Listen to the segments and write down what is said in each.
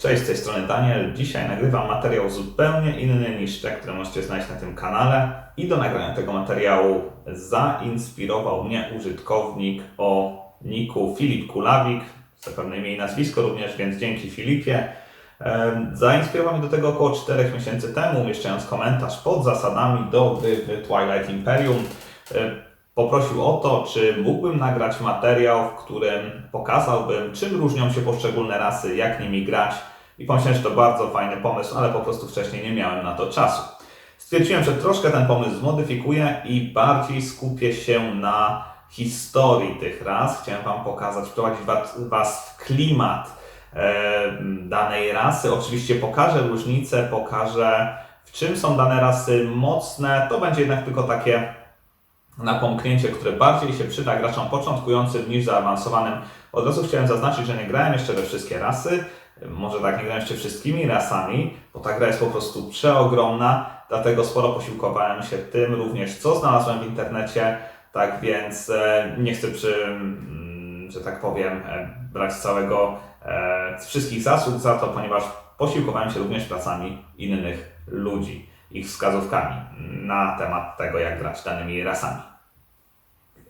Cześć, z tej strony Daniel. Dzisiaj nagrywam materiał zupełnie inny niż te, które możecie znaleźć na tym kanale. I do nagrania tego materiału zainspirował mnie użytkownik o niku Filip Kulawik, zapewne imię i nazwisko również, więc dzięki Filipie. Zainspirował mnie do tego około 4 miesięcy temu, umieszczając komentarz pod zasadami do Twilight Imperium. Poprosił o to, czy mógłbym nagrać materiał, w którym pokazałbym, czym różnią się poszczególne rasy, jak nimi grać. I pomyślałem, że to bardzo fajny pomysł, ale po prostu wcześniej nie miałem na to czasu. Stwierdziłem, że troszkę ten pomysł zmodyfikuję i bardziej skupię się na historii tych ras. Chciałem Wam pokazać, wprowadzić Was- w klimat e, danej rasy. Oczywiście pokażę różnice, pokażę w czym są dane rasy mocne. To będzie jednak tylko takie napomknięcie, które bardziej się przyda graczom początkującym niż zaawansowanym. Od razu chciałem zaznaczyć, że nie grałem jeszcze we wszystkie rasy. Może tak, nie grałem jeszcze wszystkimi rasami, bo ta gra jest po prostu przeogromna, dlatego sporo posiłkowałem się tym również, co znalazłem w internecie. Tak więc e, nie chcę przy, mm, że tak powiem, e, brać całego, e, wszystkich zasług za to, ponieważ posiłkowałem się również pracami innych ludzi, ich wskazówkami na temat tego, jak grać danymi rasami.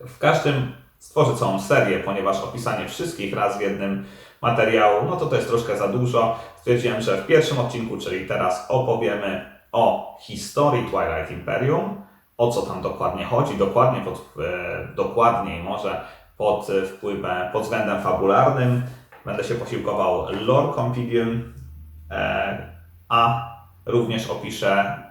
W każdym stworzę całą serię, ponieważ opisanie wszystkich raz w jednym materiału, no to to jest troszkę za dużo. Stwierdziłem, że w pierwszym odcinku, czyli teraz opowiemy o historii Twilight Imperium, o co tam dokładnie chodzi, dokładnie pod, e, dokładniej może pod e, wpływem, pod względem fabularnym. Będę się posiłkował lore compendium, e, a również opiszę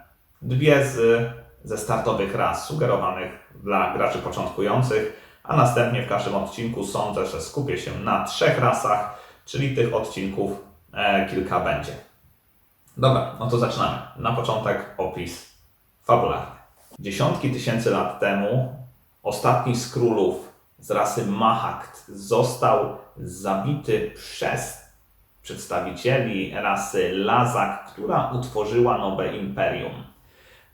dwie z, ze startowych ras sugerowanych dla graczy początkujących, a następnie w każdym odcinku sądzę, że skupię się na trzech rasach, czyli tych odcinków e, kilka będzie. Dobra, no to zaczynamy. Na początek opis fabularny. Dziesiątki tysięcy lat temu ostatni z królów z rasy Mahakt został zabity przez przedstawicieli rasy Lazak, która utworzyła nowe imperium.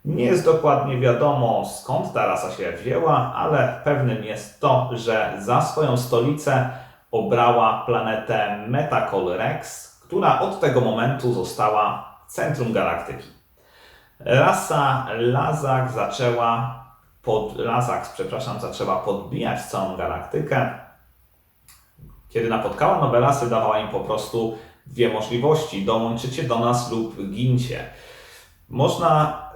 Nie jest dokładnie wiadomo skąd ta rasa się wzięła, ale pewnym jest to, że za swoją stolicę obrała planetę Metacol Rex, która od tego momentu została centrum galaktyki. Rasa Lazak zaczęła pod, Lazak, przepraszam, zaczęła podbijać całą galaktykę. Kiedy napotkała nowe rasy, dawała im po prostu dwie możliwości: dołączycie do nas lub gincie. Można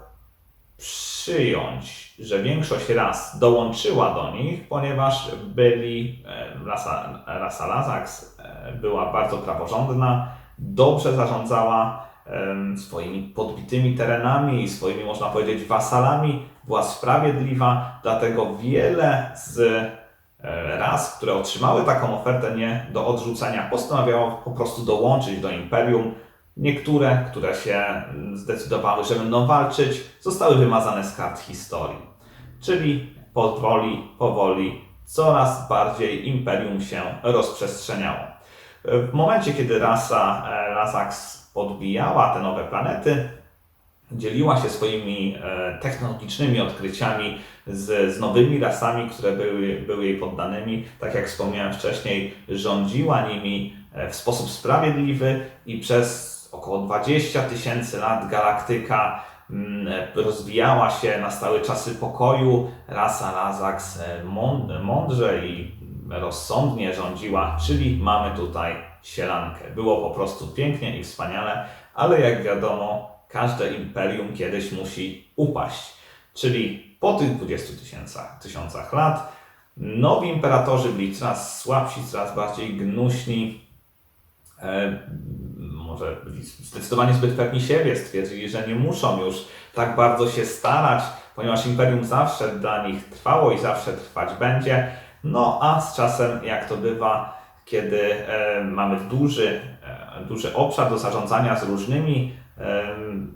przyjąć, że większość ras dołączyła do nich, ponieważ byli, e, rasa, rasa Lazax e, była bardzo praworządna, dobrze zarządzała swoimi podbitymi terenami i swoimi, można powiedzieć, wasalami, była sprawiedliwa, dlatego wiele z e, ras, które otrzymały taką ofertę nie do odrzucenia, postanowiało po prostu dołączyć do imperium. Niektóre, które się mm, zdecydowały, że będą walczyć, zostały wymazane z kart historii. Czyli powoli, powoli coraz bardziej imperium się rozprzestrzeniało. W momencie, kiedy rasa e, Lazax podbijała te nowe planety, dzieliła się swoimi e, technologicznymi odkryciami z, z nowymi rasami, które były, były jej poddanymi. Tak jak wspomniałem wcześniej, rządziła nimi e, w sposób sprawiedliwy i przez około 20 tysięcy lat galaktyka mm, rozwijała się, nastały czasy pokoju. Rasa Lazax e, mąd- mądrze i rozsądnie rządziła, czyli mamy tutaj sielankę. Było po prostu pięknie i wspaniale, ale jak wiadomo, każde imperium kiedyś musi upaść. Czyli po tych 20 tysiącach, tysiącach lat nowi imperatorzy byli coraz słabsi, coraz bardziej gnuśni, może byli zdecydowanie zbyt pewni siebie, stwierdzili, że nie muszą już tak bardzo się starać, ponieważ imperium zawsze dla nich trwało i zawsze trwać będzie. No a z czasem, jak to bywa, kiedy e, mamy duży, e, duży obszar do zarządzania z różnymi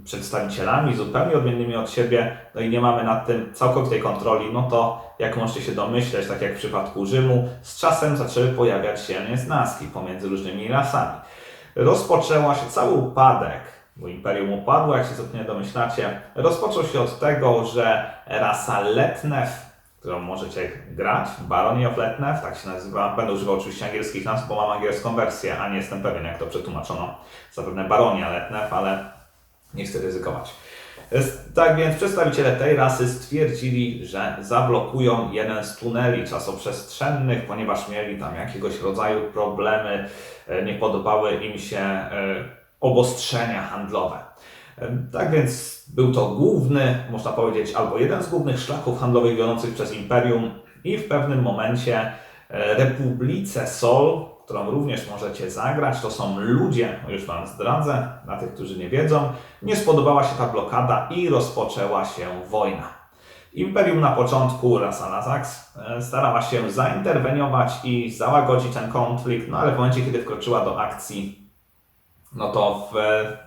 przedstawicielami, zupełnie odmiennymi od siebie, no i nie mamy nad tym całkowitej kontroli, no to jak możecie się domyśleć, tak jak w przypadku Rzymu, z czasem zaczęły pojawiać się niesnaski pomiędzy różnymi rasami. Rozpoczęła się cały upadek, bo imperium upadło, jak się zapewne domyślacie, rozpoczął się od tego, że rasa Letnev, którą możecie grać, Barony of Letnev, tak się nazywa. Będę używał oczywiście angielskich nazw, bo mam angielską wersję, a nie jestem pewien, jak to przetłumaczono. Zapewne Baronia Letnev, ale nie chcę ryzykować. Tak więc przedstawiciele tej rasy stwierdzili, że zablokują jeden z tuneli czasoprzestrzennych, ponieważ mieli tam jakiegoś rodzaju problemy, e, nie podobały im się e, obostrzenia handlowe. E, Tak więc był to główny, można powiedzieć, albo jeden z głównych szlaków handlowych wiodących przez Imperium i w pewnym momencie Republice Sol, którą również możecie zagrać, to są ludzie, już Wam zdradzę, dla tych, którzy nie wiedzą, nie spodobała się ta blokada i rozpoczęła się wojna. Imperium na początku, rasa Lazax, e, starała się zainterweniować i załagodzić ten konflikt, no ale w momencie, kiedy wkroczyła do akcji, no to w, e,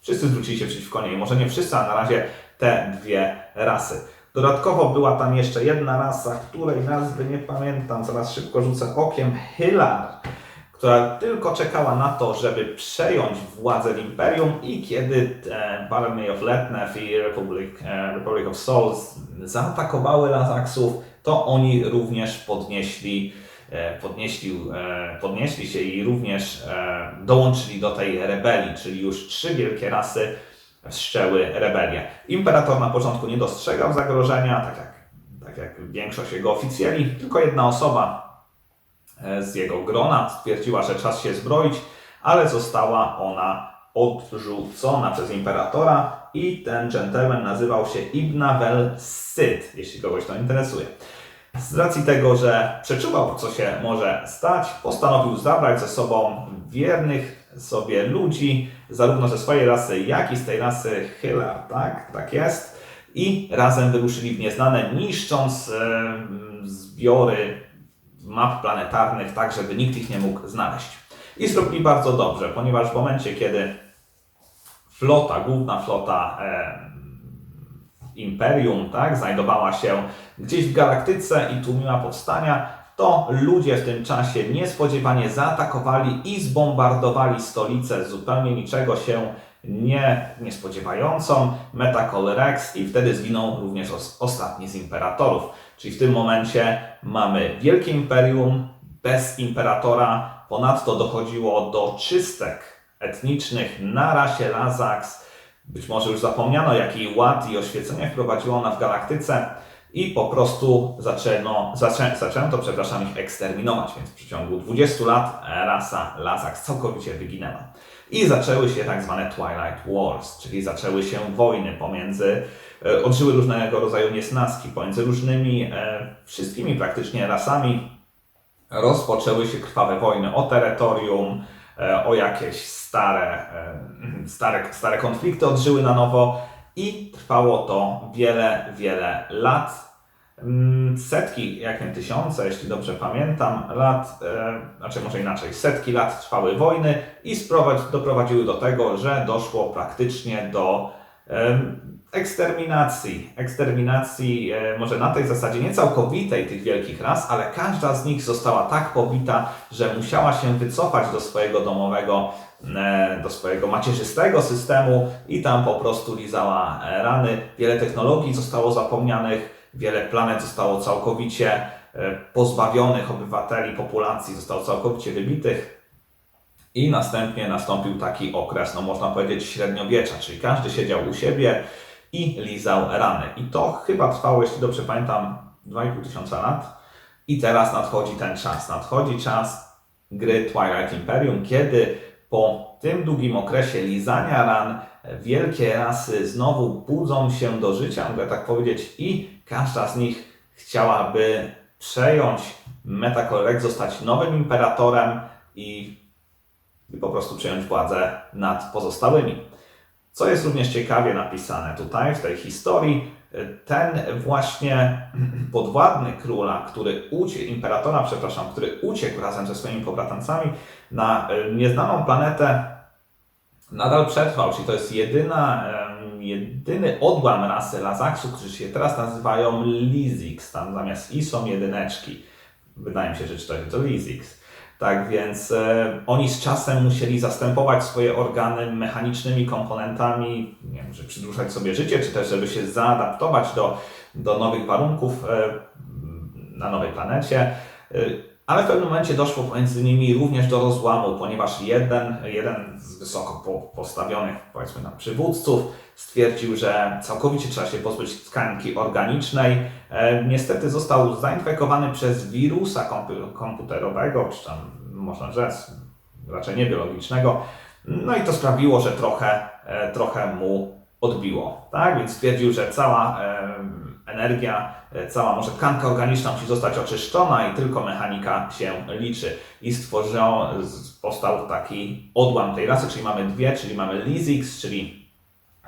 wszyscy zwrócili się przeciwko niej. Może nie wszyscy, a na razie te dwie rasy. Dodatkowo była tam jeszcze jedna rasa, której nazwy nie pamiętam, zaraz szybko rzucę okiem, Hylar, która tylko czekała na to, żeby przejąć władzę w Imperium i kiedy Barony of Letnev i Republic, e, Republic of Souls zaatakowały Lazaksów, to oni również podnieśli, e, podnieśli, e, podnieśli się i również dołączyli do tej rebelii, czyli już trzy wielkie rasy wszczęły rebelię. Imperator na początku nie dostrzegał zagrożenia, tak jak, tak jak większość jego oficjeli, tylko jedna osoba e, z jego grona stwierdziła, że czas się zbroić, ale została ona odrzucona przez imperatora i ten gentleman nazywał się Ibnavel Syd, jeśli kogoś to interesuje. Z racji tego, że przeczuwał, co się może stać, postanowił zabrać ze sobą wiernych sobie ludzi, zarówno ze swojej rasy, jak i z tej rasy Hylar, tak? Tak jest. I razem wyruszyli w nieznane, niszcząc e, zbiory map planetarnych, tak żeby nikt ich nie mógł znaleźć. I zrobili bardzo dobrze, ponieważ w momencie, kiedy flota, główna flota e, Imperium, tak, znajdowała się gdzieś w galaktyce i tłumiła powstania, to ludzie w tym czasie niespodziewanie zaatakowali i zbombardowali stolicę zupełnie niczego się nie, nie spodziewającą, Metacol Rex i wtedy zginął również os, ostatni z imperatorów. Czyli w tym momencie mamy wielkie imperium bez imperatora, ponadto dochodziło do czystek etnicznych na rasie Lazax, być może już zapomniano, jaki ład i oświecenie wprowadziła ona w galaktyce i po prostu zaczęto, zaczę, zaczęto przepraszam, ich eksterminować, więc w przeciągu 20 lat rasa Lazax całkowicie wyginęła. I zaczęły się tak zwane Twilight Wars, czyli zaczęły się wojny pomiędzy, e, odżyły różnego rodzaju niesnaski pomiędzy różnymi, e, wszystkimi praktycznie rasami. Rozpoczęły się krwawe wojny o terytorium, e, o jakieś stare, stare, stare konflikty odżyły na nowo i trwało to wiele, wiele lat. Mm, Setki, jak nie tysiące, jeśli dobrze pamiętam, lat, e, znaczy może inaczej, setki lat trwały wojny i doprowadziły do tego, że doszło praktycznie do eksterminacji. Eksterminacji e, może na tej zasadzie nie całkowitej tych wielkich ras, ale każda z nich została tak pobita, że musiała się wycofać do swojego domowego, e, do swojego macierzystego systemu i tam po prostu lizała e, rany. Wiele technologii zostało zapomnianych, wiele planet zostało całkowicie pozbawionych obywateli, populacji zostało całkowicie wybitych. I następnie nastąpił taki okres, no można powiedzieć, średniowiecza, czyli każdy siedział u siebie i lizał rany. I to chyba trwało, jeśli dobrze pamiętam, 2,5 tysiąca lat. I teraz nadchodzi ten czas. Nadchodzi czas gry Twilight Imperium, kiedy po tym długim okresie lizania ran wielkie rasy znowu budzą się do życia, mogę tak powiedzieć, i każda z nich chciałaby przejąć Metacol Rex, zostać nowym imperatorem i i po prostu przejąć władzę nad pozostałymi. Co jest również ciekawie napisane tutaj w tej historii, ten właśnie podwładny króla, który uciekł, imperatora, przepraszam, który uciekł razem ze swoimi pobratancami na e, nieznaną planetę, nadal przetrwał, czyli to jest jedyna, jedyny odłam rasy Lazaksu, którzy się teraz nazywają Lizix, tam zamiast I są jedyneczki. Wydaje mi się, że czytać to Lizix. Tak więc e, oni z czasem musieli zastępować swoje organy mechanicznymi komponentami, nie wiem, żeby przedłużać sobie życie, czy też żeby się zaadaptować do, do nowych warunków e, na nowej planecie. E, ale w pewnym momencie doszło pomiędzy nimi również do rozłamu, ponieważ jeden, jeden z wysoko po- postawionych, powiedzmy tam, przywódców stwierdził, że całkowicie trzeba się pozbyć tkanki organicznej. E, niestety został zainfekowany przez wirusa kompu- komputerowego, czy tam można rzec, raczej nie biologicznego. No i to sprawiło, że trochę, e, trochę mu odbiło. Tak? Więc stwierdził, że cała e, energia, e, cała może tkanka organiczna musi zostać oczyszczona i tylko mechanika się liczy. I stworzył, z- powstał taki odłam tej rasy, czyli mamy dwie, czyli mamy Lizix, czyli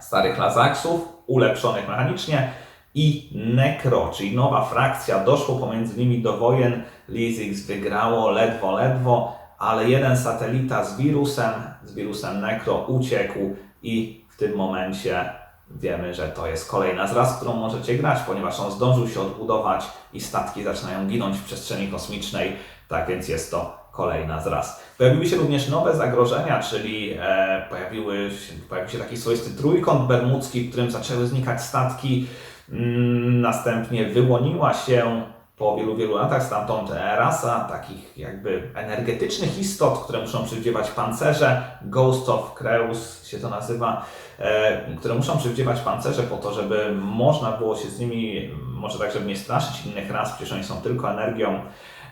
starych Lazaksów, ulepszonych mechanicznie i Necro, czyli nowa frakcja. Doszło pomiędzy nimi do wojen. Lizix wygrało ledwo, ledwo, ale jeden satelita z wirusem, z wirusem Necro uciekł i w tym momencie wiemy, że to jest kolejna z ras, którą możecie grać, ponieważ on zdążył się odbudować i statki zaczynają ginąć w przestrzeni kosmicznej, tak więc jest to kolejna z ras. Pojawiły się również nowe zagrożenia, czyli e, pojawiły się, pojawił się taki swoisty trójkąt bermudzki, w którym zaczęły znikać statki. Mm, następnie wyłoniła się po wielu, wielu latach stamtąd rasa takich jakby energetycznych istot, które muszą przywdziewać pancerze. Ghost of Creus się to nazywa, e, które muszą przywdziewać pancerze po to, żeby można było się z nimi, może tak, żeby nie straszyć innych ras, przecież oni są tylko energią.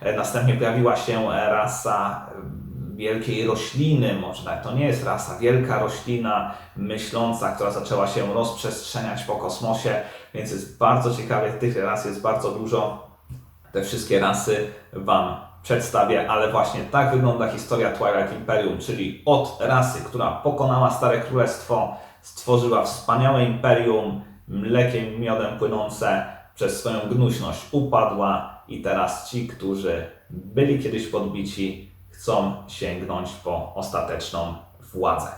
E, Następnie pojawiła się rasa wielkiej rośliny, może nawet to nie jest rasa, wielka roślina myśląca, która zaczęła się rozprzestrzeniać po kosmosie, więc jest bardzo ciekawie, tych ras jest bardzo dużo. Te wszystkie rasy Wam przedstawię, ale właśnie tak wygląda historia Twilight Imperium, czyli od rasy, która pokonała Stare Królestwo, stworzyła wspaniałe imperium, mlekiem miodem płynące, przez swoją gnuśność upadła i teraz ci, którzy byli kiedyś podbici, chcą sięgnąć po ostateczną władzę.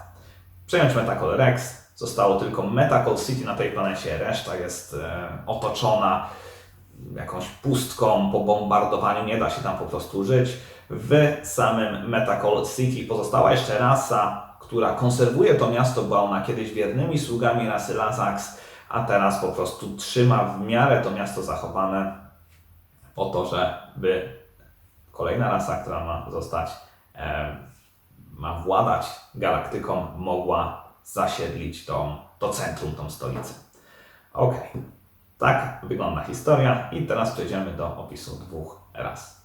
Przejąć Metacol Rex, zostało tylko Metacol City na tej planecie, reszta jest e, otoczona jakąś pustką po bombardowaniu, nie da się tam po prostu żyć. W samym Metacol City pozostała jeszcze rasa, która konserwuje to miasto, była ona kiedyś wiernymi sługami rasy Lazax, a teraz po prostu trzyma w miarę to miasto zachowane po to, żeby kolejna rasa, która ma zostać, e, ma władać galaktyką, mogła zasiedlić tą, to centrum, tą stolicę. Ok, tak wygląda historia i teraz przejdziemy do opisu dwóch ras.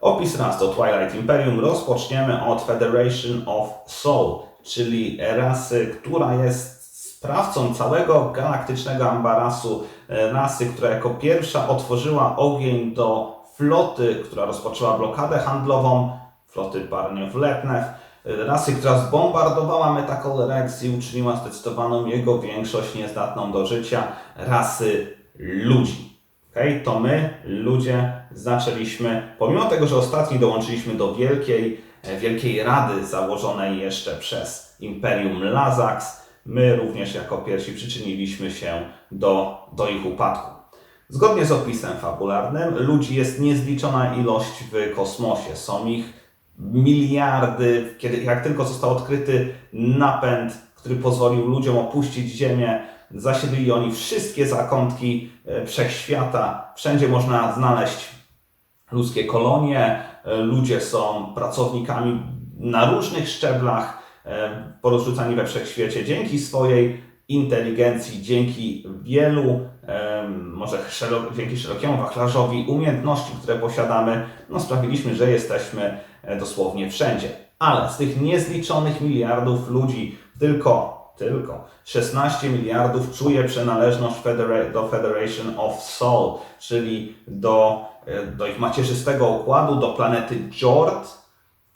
Opis ras do Twilight Imperium rozpoczniemy od Federation of Soul, czyli rasy, która jest sprawcą całego galaktycznego ambarasu, e, rasy, która jako pierwsza otworzyła ogień do floty, która rozpoczęła blokadę handlową, floty Barniów Letnev, e, rasy, która zbombardowała Metacol Rex i uczyniła zdecydowaną jego większość niezdatną do życia, rasy ludzi. Okay? To my, ludzie, zaczęliśmy, pomimo tego, że ostatni dołączyliśmy do wielkiej, e, wielkiej rady założonej jeszcze przez Imperium Lazax, my również jako pierwsi przyczyniliśmy się do, do ich upadku. Zgodnie z opisem fabularnym, ludzi jest niezliczona ilość w kosmosie. Są ich miliardy. Kiedy, jak tylko został odkryty napęd, który pozwolił ludziom opuścić Ziemię, zasiedlili oni wszystkie zakątki e, wszechświata. Wszędzie można znaleźć ludzkie kolonie. E, Ludzie są pracownikami na różnych szczeblach, e, porozrzucani we wszechświecie dzięki swojej inteligencji, dzięki wielu, może dzięki szerokiemu wachlarzowi umiejętności, które posiadamy, no sprawiliśmy, że jesteśmy dosłownie wszędzie. Ale z tych niezliczonych miliardów ludzi tylko, tylko 16 miliardów czuje przynależność federa- do Federation of Soul, czyli do, e, do ich macierzystego układu, do planety Jord,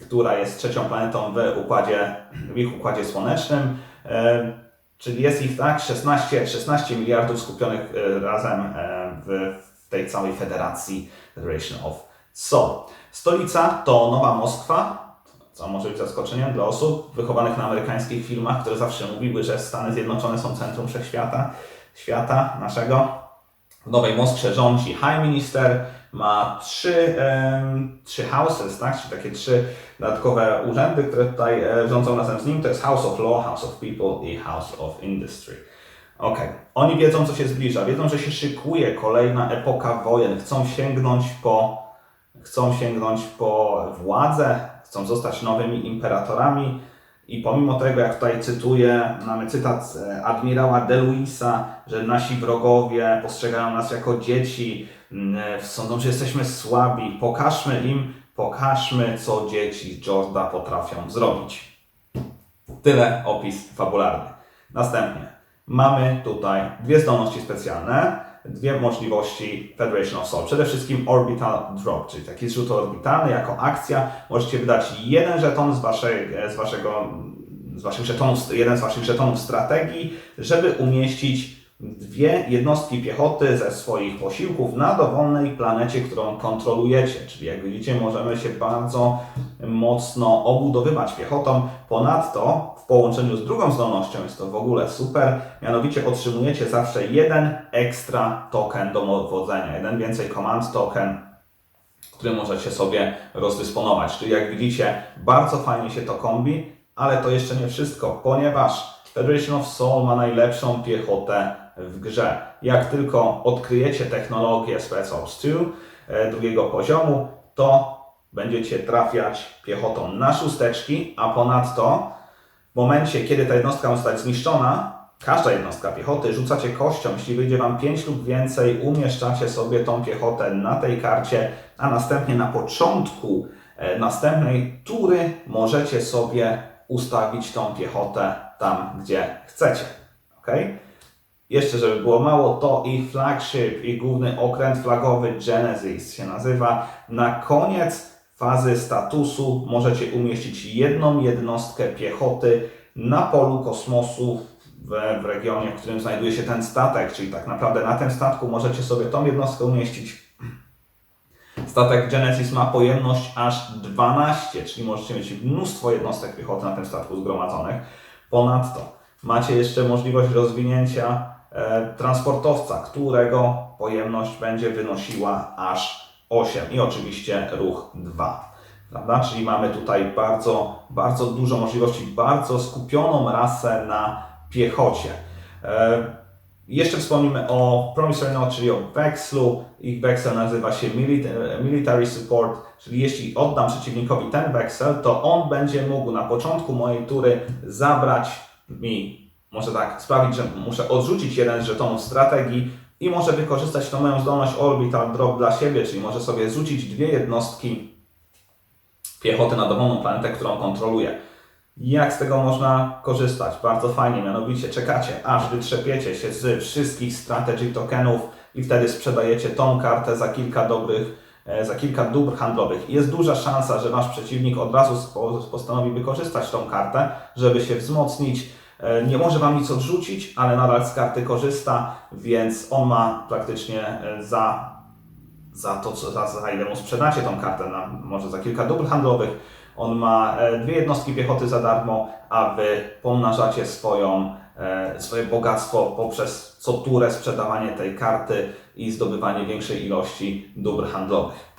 która jest trzecią planetą w układzie, w ich układzie słonecznym. E, Czyli jest ich tak 16, 16 miliardów skupionych e, razem e, w tej całej federacji Federation of Soul. Stolica to Nowa Moskwa, co może być zaskoczeniem dla osób wychowanych na amerykańskich filmach, które zawsze mówiły, że Stany Zjednoczone są centrum wszechświata, świata naszego. W Nowej Moskrze rządzi High Minister, ma trzy, trzy houses, tak? czyli takie trzy dodatkowe urzędy, które tutaj e, rządzą razem z nim. To jest House of Law, House of People i House of Industry. Okej, oni wiedzą, co się zbliża, wiedzą, że się szykuje kolejna epoka wojen, chcą sięgnąć po, chcą sięgnąć po władzę, chcą zostać nowymi imperatorami. I pomimo tego, jak tutaj cytuję, mamy cytat e, admirała De Luisa, że nasi wrogowie postrzegają nas jako dzieci, e, sądzą, że jesteśmy słabi, pokażmy im, pokażmy, co dzieci Jorda potrafią zrobić. Tyle opis fabularny. Następnie mamy tutaj dwie zdolności specjalne, dwie możliwości Federation of Soul. Przede wszystkim Orbital Drop, czyli taki zrzut orbitalny jako akcja. Możecie wydać jeden żeton z, waszej, z waszego z waszych żetonów, jeden z waszych żetonów strategii, żeby umieścić dwie jednostki piechoty ze swoich posiłków na dowolnej planecie, którą kontrolujecie. Czyli jak widzicie, możemy się bardzo mocno obudowywać piechotą. Ponadto połączeniu z drugą zdolnością jest to w ogóle super, mianowicie otrzymujecie zawsze jeden ekstra token do dowodzenia, jeden więcej command token, który możecie sobie rozdysponować. Czyli jak widzicie, bardzo fajnie się to kombi, ale to jeszcze nie wszystko, ponieważ Federation of Soul ma najlepszą piechotę w grze. Jak tylko odkryjecie technologię Spec Ops 2 e, drugiego poziomu, to będziecie trafiać piechotą na szósteczki, a ponadto w momencie, kiedy ta jednostka ma zostać zniszczona, każda jednostka piechoty rzucacie kością. Jeśli wyjdzie Wam 5 lub więcej, umieszczacie sobie tą piechotę na tej karcie, a następnie na początku e, następnej tury możecie sobie ustawić tą piechotę tam, gdzie chcecie. ok? Jeszcze, żeby było mało, to ich flagship, ich główny okręt flagowy Genesis się nazywa. Na koniec fazy statusu możecie umieścić jedną jednostkę piechoty na polu kosmosu w, w regionie, w którym znajduje się ten statek, czyli tak naprawdę na tym statku możecie sobie tą jednostkę umieścić. Statek Genesis ma pojemność aż 12, czyli możecie mieć mnóstwo jednostek piechoty na tym statku zgromadzonych. Ponadto macie jeszcze możliwość rozwinięcia e, transportowca, którego pojemność będzie wynosiła aż 8 i oczywiście ruch 2. Prawda? Czyli mamy tutaj bardzo, bardzo dużo możliwości, bardzo skupioną rasę na piechocie. E, jeszcze wspomnimy o Promissory Note, czyli o wekslu. Ich weksel nazywa się Milita- Military Support, czyli jeśli oddam przeciwnikowi ten weksel, to on będzie mógł na początku mojej tury zabrać mi, może tak, sprawić, że muszę odrzucić jeden z żetonów strategii i może wykorzystać tą moją zdolność Orbital Drop dla siebie, czyli może sobie rzucić dwie jednostki piechoty na dowolną planetę, którą kontroluje. Jak z tego można korzystać? Bardzo fajnie, mianowicie czekacie, aż wytrzepiecie się z wszystkich strategy tokenów i wtedy sprzedajecie tą kartę za kilka dobrych, e, za kilka dóbr handlowych. Jest duża szansa, że Wasz przeciwnik od razu postanowi wykorzystać tą kartę, żeby się wzmocnić. E, Nie może Wam nic odrzucić, ale nadal z karty korzysta, więc on ma praktycznie e, za za to, co, za, za ile mu sprzedacie tą kartę, na, może za kilka dóbr handlowych. On ma e, dwie jednostki piechoty za darmo, a Wy pomnażacie swoją, swoje bogactwo poprzez co turę sprzedawanie tej karty i zdobywanie większej ilości dóbr handlowych.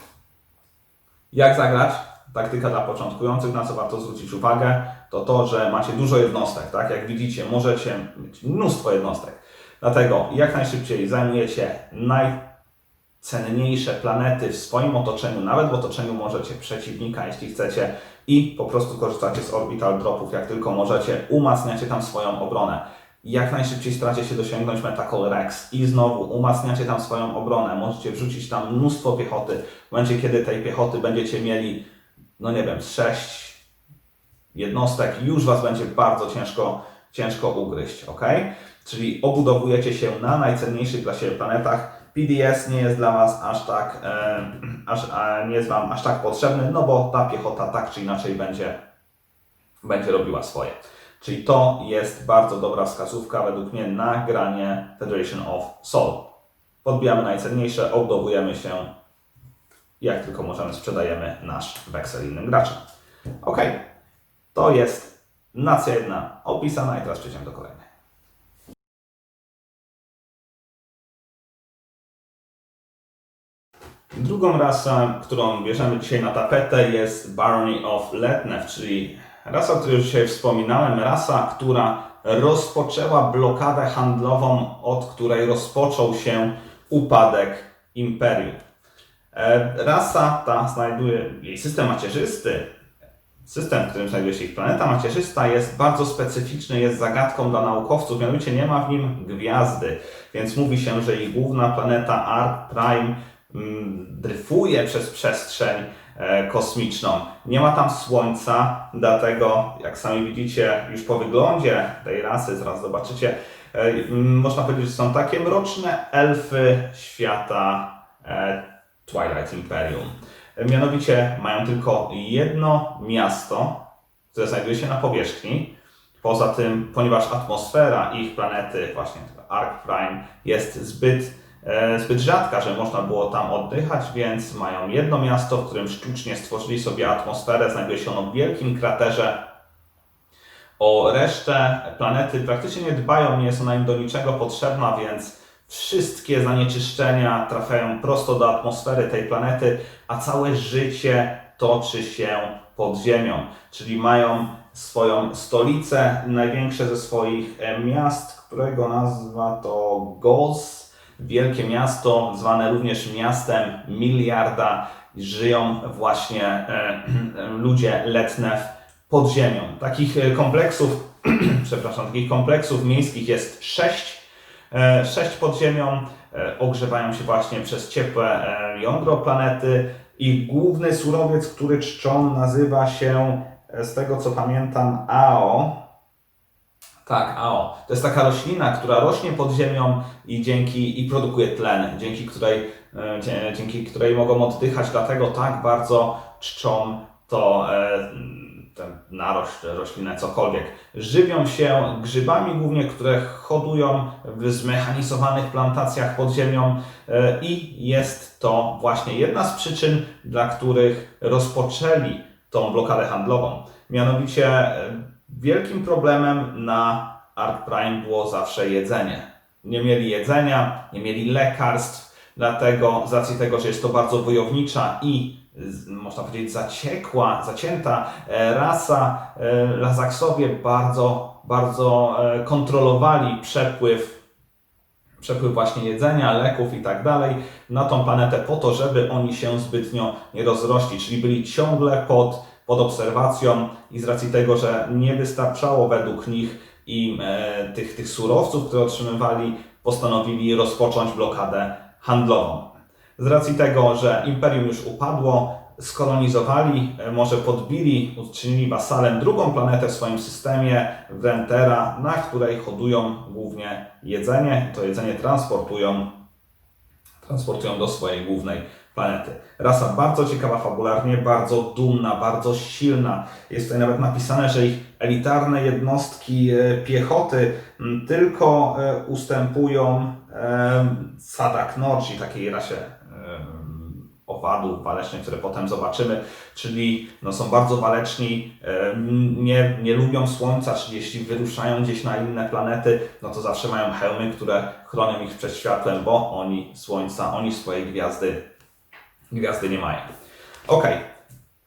Jak zagrać? Taktyka dla początkujących, na co warto zwrócić uwagę, to to, że macie dużo jednostek, tak? Jak widzicie, możecie mieć mnóstwo jednostek. Dlatego jak najszybciej zajmujecie najcenniejsze planety w swoim otoczeniu, nawet w otoczeniu możecie przeciwnika, jeśli chcecie, i po prostu korzystacie z orbital dropów, jak tylko możecie, umacniacie tam swoją obronę. Jak najszybciej staracie się dosięgnąć Metacal Rex i znowu umacniacie tam swoją obronę. Możecie wrzucić tam mnóstwo piechoty. W momencie, kiedy tej piechoty będziecie mieli, no nie wiem, z sześć jednostek, już Was będzie bardzo ciężko, ciężko ugryźć, ok? Czyli obudowujecie się na najcenniejszych dla siebie planetach. PDS nie jest dla Was aż tak, e, aż, a nie jest Wam aż tak potrzebny, no bo ta piechota tak czy inaczej będzie, będzie robiła swoje. Czyli to jest bardzo dobra wskazówka według mnie na granie Federation of Soul. Podbijamy najcenniejsze, obudowujemy się jak tylko możemy, sprzedajemy nasz weksel innym graczom. Ok, to jest nacja jedna opisana i teraz przejdziemy do kolejnej. Drugą rasą, którą bierzemy dzisiaj na tapetę jest Barony of Letnev, czyli rasa, o której już dzisiaj wspominałem, rasa, która rozpoczęła blokadę handlową, od której rozpoczął się upadek imperium. E, Rasa ta znajduje, jej system macierzysty, system, w którym znajduje się ich planeta macierzysta, jest bardzo specyficzny, jest zagadką dla naukowców, mianowicie nie ma w nim gwiazdy, więc mówi się, że ich główna planeta Arc Prime mm, dryfuje przez przestrzeń e, kosmiczną. Nie ma tam Słońca, dlatego, jak sami widzicie, już po wyglądzie tej rasy, zaraz zobaczycie, e, mm, można powiedzieć, że są takie mroczne elfy świata e, Twilight Imperium. Mianowicie mają tylko jedno miasto, które znajduje się na powierzchni. Poza tym, ponieważ atmosfera ich planety, właśnie Arc Prime, jest zbyt, e, zbyt rzadka, że można było tam oddychać, więc mają jedno miasto, w którym sztucznie stworzyli sobie atmosferę. Znajduje się ono w wielkim kraterze. O resztę planety praktycznie nie dbają, nie jest ona im do niczego potrzebna, więc wszystkie zanieczyszczenia trafiają prosto do atmosfery tej planety, a całe życie toczy się pod ziemią. Czyli mają swoją stolicę, największe ze swoich e, miast, którego nazwa to Goz, wielkie miasto, zwane również miastem miliarda. Żyją właśnie e, ludzie Letnew pod ziemią. Takich e, kompleksów, przepraszam, takich kompleksów miejskich jest sześć. E, Sześć pod ziemią e, ogrzewają się właśnie przez ciepłe e, jądro planety. Ich główny surowiec, który czczą, nazywa się, z tego co pamiętam, AO. Tak, AO. To jest taka roślina, która rośnie pod ziemią i dzięki i produkuje tlen, dzięki której, dzięki której mogą oddychać, dlatego tak bardzo czczą to tę narośl, roślinę, cokolwiek. Żywią się grzybami głównie, które hodują w zmechanizowanych plantacjach pod ziemią e, i jest to właśnie jedna z przyczyn, dla których rozpoczęli tą blokadę handlową. Mianowicie e, wielkim problemem na Arc Prime było zawsze jedzenie. Nie mieli jedzenia, nie mieli lekarstw, dlatego z racji tego, że jest to bardzo wojownicza i można powiedzieć zaciekła, zacięta e, rasa, e, Lazaksowie bardzo, bardzo e, kontrolowali przepływ przepływ właśnie jedzenia, leków i tak dalej na tą planetę po to, żeby oni się zbytnio nie rozrośli, czyli byli ciągle pod, pod obserwacją i z racji tego, że nie wystarczało według nich im e, tych, tych surowców, które otrzymywali, postanowili rozpocząć blokadę handlową. Z racji tego, że imperium już upadło, skolonizowali, e, może podbili, uczynili wasalem drugą planetę w swoim systemie, Ventera, na której hodują głównie jedzenie. To jedzenie transportują, transportują do swojej głównej planety. Rasa bardzo ciekawa fabularnie, bardzo dumna, bardzo silna. Jest tutaj nawet napisane, że ich elitarne jednostki e, piechoty tylko e, ustępują Sadak Norci, takiej rasie owadów walecznych, które potem zobaczymy, czyli no, są bardzo waleczni, e, nie, nie lubią słońca, czyli jeśli wyruszają gdzieś na inne planety, no to zawsze mają hełmy, które chronią ich przed światłem, bo oni słońca, oni swojej gwiazdy, gwiazdy nie mają. Ok,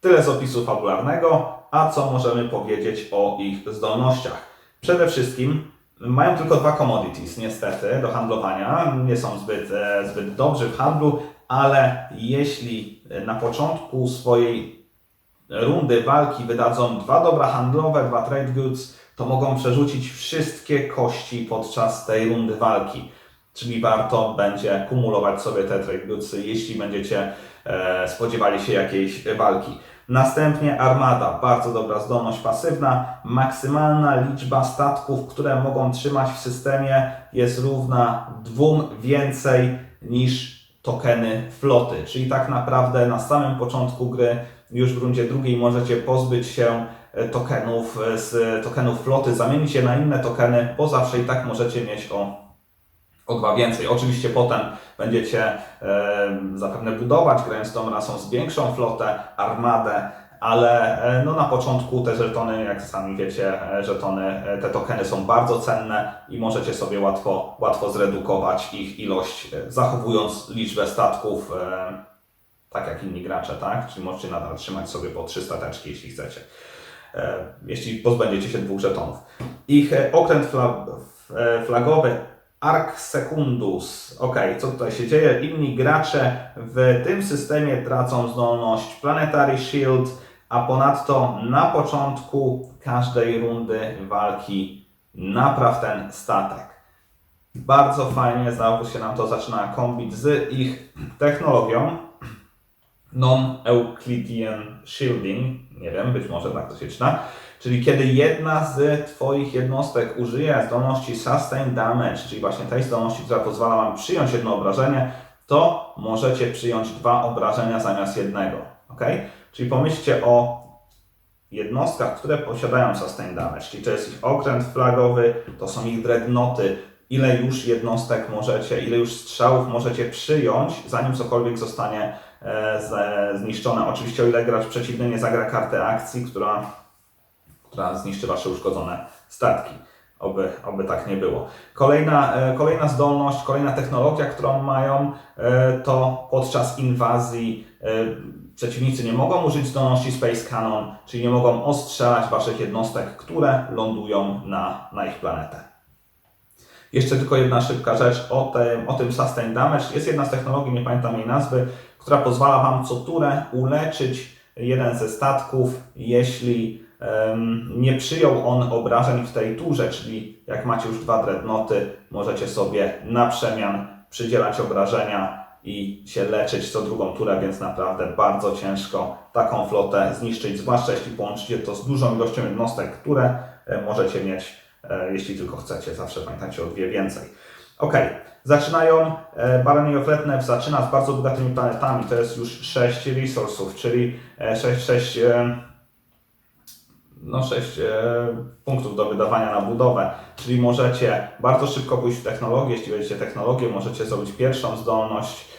tyle z opisu fabularnego, a co możemy powiedzieć o ich zdolnościach? Przede wszystkim mają tylko dwa commodities, niestety, do handlowania. Nie są zbyt, e, zbyt dobrzy w handlu, ale jeśli na początku swojej rundy walki wydadzą dwa dobra handlowe, dwa trade goods, to mogą przerzucić wszystkie kości podczas tej rundy walki. Czyli warto będzie kumulować sobie te trade goodsy, jeśli będziecie e, spodziewali się jakiejś walki. Następnie armada, bardzo dobra zdolność pasywna. Maksymalna liczba statków, które mogą trzymać w systemie jest równa dwóm więcej niż tokeny floty. Czyli tak naprawdę na samym początku gry, już w rundzie drugiej możecie pozbyć się e, tokenów e, z tokenów floty, zamienić je na inne tokeny, bo zawsze i tak możecie mieć o o dwa więcej. Oczywiście potem będziecie e, zapewne budować, grając tą rasą z większą flotę, armadę, ale e, no na początku te żetony, jak sami wiecie, e, żetony, e, te tokeny są bardzo cenne i możecie sobie łatwo, łatwo zredukować ich ilość, zachowując liczbę statków tak jak inni gracze, tak? Czyli możecie nadal trzymać sobie po trzy stateczki, jeśli chcecie. Jeśli pozbędziecie się dwóch żetonów. Ich okręt flagowy Arc Secundus. Ok, co tutaj się dzieje? Inni gracze w tym systemie tracą zdolność Planetary Shield, a ponadto na początku każdej rundy walki napraw ten statek. Bardzo fajnie znowu się nam to zaczyna kombić z ich technologią Non-Euclidean Shielding, nie wiem, być może tak to się czyta, czyli kiedy jedna z Twoich jednostek użyje zdolności Sustain Damage, czyli właśnie tej zdolności, która pozwala Wam przyjąć jedno obrażenie, to możecie przyjąć dwa obrażenia zamiast jednego. ok? Czyli pomyślcie o jednostkach, które posiadają Sustain Damage, czyli to jest ich okręt flagowy, to są ich dreadnoty, ile już jednostek możecie, ile już strzałów możecie przyjąć, zanim cokolwiek zostanie e, zniszczone. Oczywiście o ile gracz przeciwny nie zagra karty akcji, która, która zniszczy Wasze uszkodzone statki. Oby, oby tak nie było. Kolejna, e, kolejna zdolność, kolejna technologia, którą mają, e, to podczas inwazji przeciwnicy nie mogą użyć zdolności Space Cannon, czyli nie mogą ostrzelać Waszych jednostek, które lądują na, na ich planetę. Jeszcze tylko jedna szybka rzecz o tym, o tym Sustain Damage. Jest jedna z technologii, nie pamiętam jej nazwy, która pozwala Wam co turę uleczyć jeden ze statków, jeśli em, nie przyjął on obrażeń w tej turze, czyli jak macie już dwa dreadnoty, możecie sobie na przemian przydzielać obrażenia i się leczyć co drugą turę, więc naprawdę bardzo ciężko taką flotę zniszczyć, zwłaszcza jeśli połączycie to z dużą ilością jednostek, które e, możecie mieć, e, jeśli tylko chcecie. Zawsze pamiętajcie o dwie więcej. Ok, zaczynają e, Barony Ofletnev zaczyna z bardzo bogatymi planetami, to jest już 6 resursów, czyli 6, 6, no 6 punktów do wydawania na budowę, czyli możecie bardzo szybko pójść w technologię, jeśli będziecie technologię, możecie zrobić pierwszą zdolność,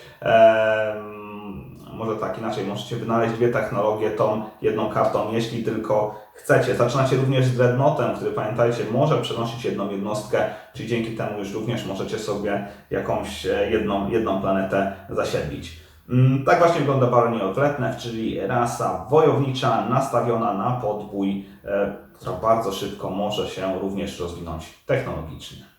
może tak inaczej, możecie wynaleźć dwie technologie tą jedną kartą, jeśli tylko chcecie. Zaczynacie również z Dreadnoughtem, który pamiętajcie, może przenosić jedną jednostkę, czyli dzięki temu już również możecie sobie jakąś e, jedną, jedną planetę zasiedlić. Mm, Tak właśnie wygląda Barony Ofletnev, czyli rasa wojownicza nastawiona na podbój, e, która bardzo szybko może się również rozwinąć technologicznie.